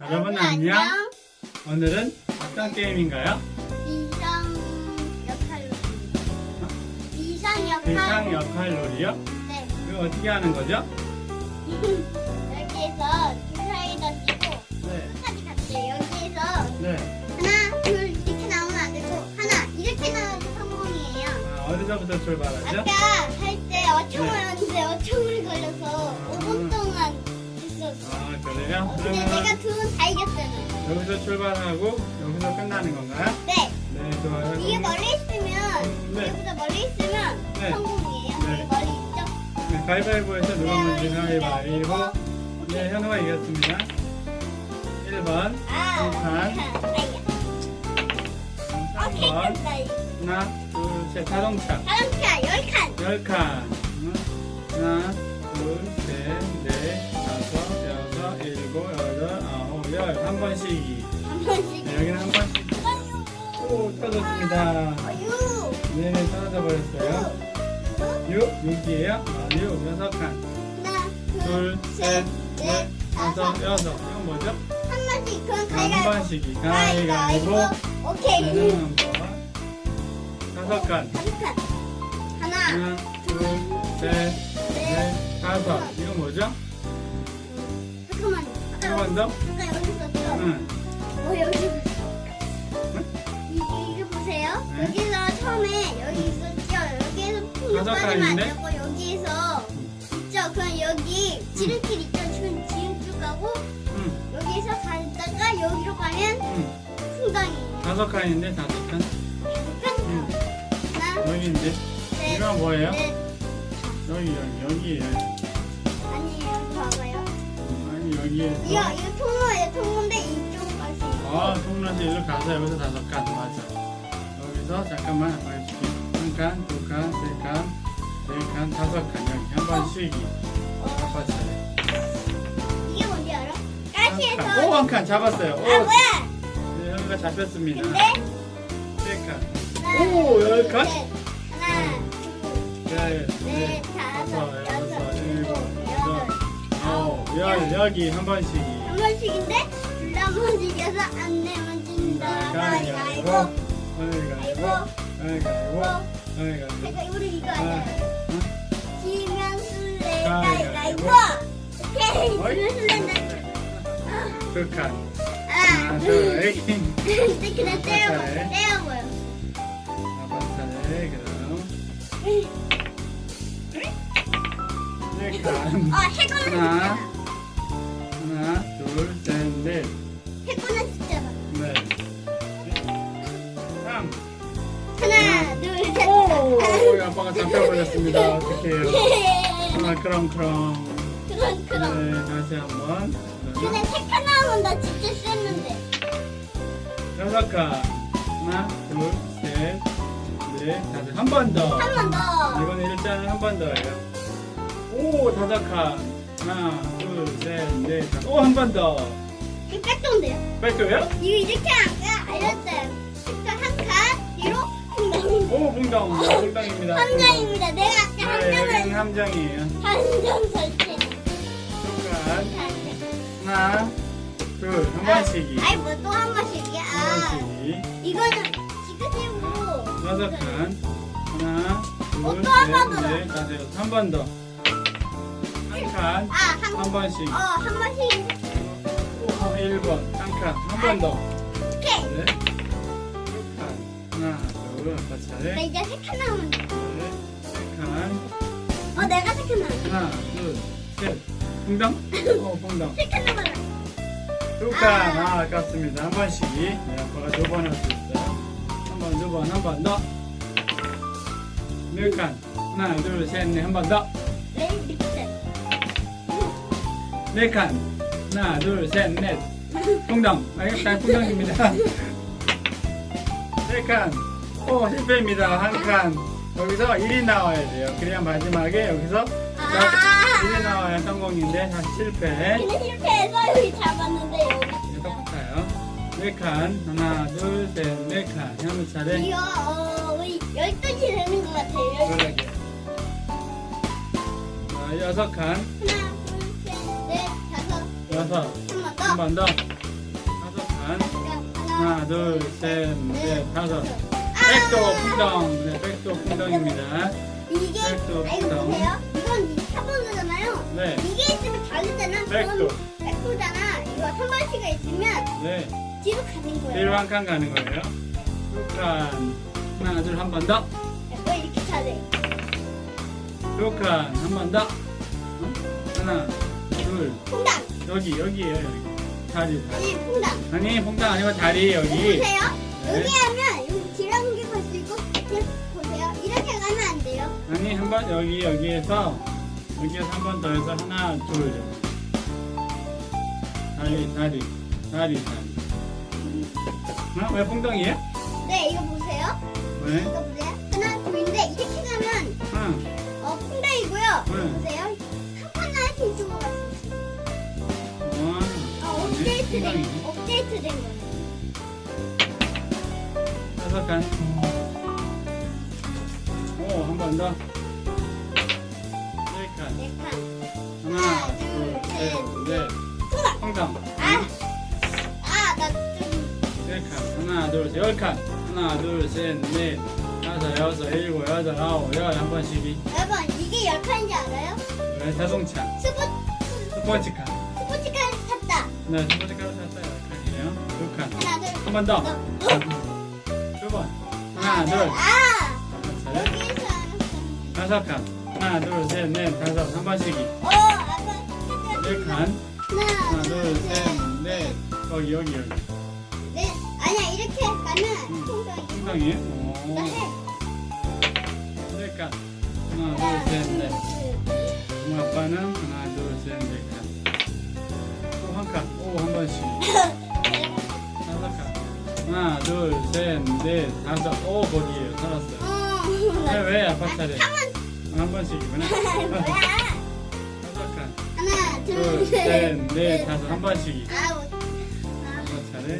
여러분 안녕. 오늘은 어떤 게임인가요? 대상 역할 놀이요? 네. 이거 어떻게 하는 거죠? 여기에서 주사위 던지고 네. 카드 같이 여기에서 네. 하나, 둘 이렇게 나오면 안 되고 하나 이렇게 나와도 성공이에요. 아, 어디서부터 출발하죠? 아까 할 때 어청을 했는데 어청을 걸려서 5분 동안 했었어. 아, 그래요? 근데 그러면 내가 두분다 이겼잖아요. 여기서 출발하고 여기서 끝나는 건가요? 네. 네, 좋아요. 이게 멀리 있으면 네. 이거보다 멀리 있으면 네. 성공이에요. 네. 여기 멀리 있죠? 네, 가위바위보에서 누가 먼저 가위바위보. 오케이. 네, 현우가 이겼습니다. 1번, 아. 오케이, 3번. 됐다. 이거. 하나, 둘, 셋, 자동차. 자동차 10칸. 10칸. 하나, 둘, 셋, 넷, 다섯, 여섯, 일곱, 여덟, 아홉, 열. 한 번씩 이. 한 번씩. 네, 여기는 한 번씩. 오. 어유. 네네, 떨어져 버렸어요. 6, 6이에요? 아, 6, 여섯 칸. 하나, 둘, 셋, 넷, 다섯, 여섯. 이건 뭐죠? 한 번씩. 그럼 한 가위가. 번씩이. 가위가위보. 오케이. 번. 다섯 칸. 한 칸. 하나, 하나, 둘, 셋, 넷, 다섯. 이건 뭐죠? 잠깐만요. 한번 더? 아까 여기 있었죠? 응. 어, 여기. 이- 이거 보세요. 네. 여기서 처음에 여기 있었죠? 여기에서 풍력 빠지면 안? 되고 여기에서 있죠? 그럼 여기 지름길 있죠? 지금 지름길 가고 응. 여기에서 가다가 여기로 가면 응. 풍당이에요. 다섯 칸인데, 다섯 칸. 응. 하나, 여기인데. 셋, 이건 뭐예요? 넷. 여기, 여기, 여기에요. 아니에요. 봐봐요. 아니, 여기에서. 이거 이거 통 아, 통로에서 일로 가서 여기서 다섯 칸. 맞아. 여기서 잠깐만 보여줄게. 한 칸, 두 칸, 세 칸, 네 칸, 다섯 칸. 여기 한 번씩이. 어, 아빠 차례. 이게 뭔지 알아? 한 가시에서 칸. 오, 한 칸 잡았어요. 오, 아 뭐야? 네, 여기가 잡혔습니다. 근데 세 칸. 오, 열 칸? 셋, 하나, 둘, 네, 넷, 네, 다섯, 다섯, 여섯, 일곱, 여덟. 아홉, 열. 여기 한 번씩이. 한 번씩인데 둘다만 이겨서 안 내면 진다. 가위바위보. 오늘 가위보. 오늘 가위보. 오늘 가위보. 내가 우리 이거. 응? 지면 술래. 가위바위보. 오케이. 지면 술래 두 칸. 하나, 하나, 둘, 둘, 셋. 셋. 그냥 떼어버려. 차례. 떼어버려. 아빠 차례. 그럼. 어. 숫자다. 하나, 아빠가 잡혀버렸습니다. 어떡해요. 하나, 크렁, 크렁. 그럼 그럼. 네, 다시 한 번. 근데 색깔 나오면 나 진짜 쎘는데. 여섯 칸. 하나, 둘, 셋, 넷, 다섯. 한 번 더. 한 번 더. 이건 일자는 한번 더예요. 오, 다섯 칸. 하나, 둘, 셋, 넷, 다섯. 오, 한 번 더. 이거 백도인데요? 뺄거예요? 이거 이렇게 아까 알렸어요. 오, 봉당. 봉당입니다. 함정입니다. 내가 아까 네, 여기는 함정을 함정이에요. 함정 설치. 하나, 둘, 한 번씩이. 아이 뭐또 한 번씩이야. 한 아, 번씩이. 이거는 지그재고. 여섯 칸. 하나, 어, 둘, 또한번 셋, 더. 넷, 다섯, 여섯. 한 번 더. 한 칸. 아, 한 한 번. 번씩. 어, 한 번씩. 오, 1번. 한 칸. 한 번 더. 오케이. 네. 두 칸. 하나, 둘, 아빠 나. 이제 세칸 나오면 돼. 칸. 어, 내가 세칸 나오면 하나, 둘, 셋. 봉당? 어, 봉당. 세칸 두 칸. 아, 아깝습니다. 한 번씩이. 네, 아빠가 두 번 할 수 있어요. 한 번, 두 번, 한 번 더. 네 칸. 하나, 둘, 셋, 넷. 한 번 더. 네. 네 칸. 하나, 둘, 셋, 넷. 풍당. 알겠다. 풍당입니다. 네 칸. 오, 실패입니다. 한 칸. 여기서 1이 나와야 돼요. 그래야 마지막에 여기서 아, 2개 나와야 성공인데 다시 실패. 근데 실패해서 여기 잡았는데 여기. 똑같아요. 네 칸. 하나, 둘, 셋, 네 칸. 현우 차례. 이거 어, 우리 12시 되는 것 같아요. 12시. 그러게. 자, 여섯 칸. 하나, 둘, 셋, 넷, 다섯. 여섯. 한 번 더. 한 번 더. 다섯 칸. 하나, 하나, 둘, 셋, 넷, 다섯. 아! 백도 풍덩. 네, 백도 풍덩입니다. 이게 백도 아 이거 풍덩. 보세요. 이건 4번이잖아요. 네. 이게 있으면 다르잖아. 백도. 백도잖아. 이거 한 번씩가 있으면 네. 뒤로 가는 거예요. 한 칸 가는 거예요. 두 칸. 하나, 둘, 한 번 더. 뭐 이렇게 차례. 두 칸. 한 번 더. 어? 하나, 둘. 퐁당. 여기, 여기에요, 여기. 다리, 다리. 이 퐁당. 아니, 홍당 아니고 다리, 여기. 보세요. 네. 여기 하면 한 번, 여기, 여기에서, 여기에서 한 번 더 해서 하나, 둘. 다리, 다리, 다리, 다리. 어? 왜 퐁덩이에요? 네, 이거 보세요. 왜? 이거 보세요. 하나, 둘인데 이렇게 가면 응. 어 퐁당이고요. 네. 보세요. 한 칸을 이렇게 있어요. 어, 어, 업데이트 된, 퐁덩이. 업데이트 된 거예요. 다섯 칸. 오, 한 번 더. 하나, 둘, 셋, 넷. 아, 아, 나 좀. 네 칸. 하나, 둘, 셋, 열 칸. 하나, 둘, 셋, 넷. 다섯, 여섯, 일곱, 여덟, 아홉, 열, 한 번씩이. 여러분, 이게 열 칸인지 알아요? 네, 자동차. 스포, 스포츠카. 스포츠카를 탔다. 네, 스포츠카로 탔어요. 열 칸이에요. 두 칸. 하나, 둘. 한 번 더. 너. 두 번. 하나, 둘. 아, 다섯 칸. 하나, 둘, 셋, 넷, 다섯, 한 번씩이. 어, 네 칸. 하나, 하나, 둘, 셋, 넷. 여기, 여기, 여기. 네, 아니야 이렇게 가면 음. 통장이. 퐁당이에요? 오. 나 해. 네 칸. 하나, 둘, 셋, 넷. 엄마 아빠는 하나, 둘, 셋, 넷 칸. 또한 칸. 오, 한 번씩. 다섯 칸. 하나, 둘, 셋, 넷, 다섯. 오, 거기에요. 살았어요. 어. 왜, 왜 아빠 차례? 한번 한 번씩이구나. 다섯 칸. 하나, 둘, 둘, 셋, 넷, 다섯. 한 차례.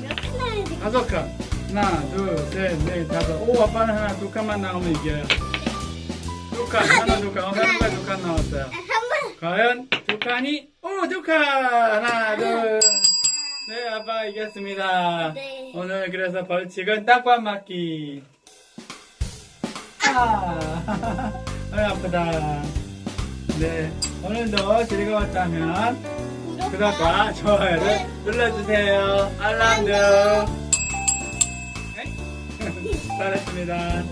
몇칸 나야 돼? 다섯 칸. 하나, 둘, 셋, 넷, 다섯. 오, 아빠는 하나, 두 칸만 나오면 이겨요. 두 칸, 하나, 두 칸. 어, 하나가 두칸 나왔어요. 한 번. 과연 두 칸이? 오, 두 칸! 하나, 둘. 네, 아빠 이겼습니다. 네. 오늘 그래서 벌칙은 딱밤 맞기. 아, 아, 아프다. 네, 오늘도 즐거웠다면 구독과 좋아요를 눌러주세요. 알람도. 네? 잘했습니다.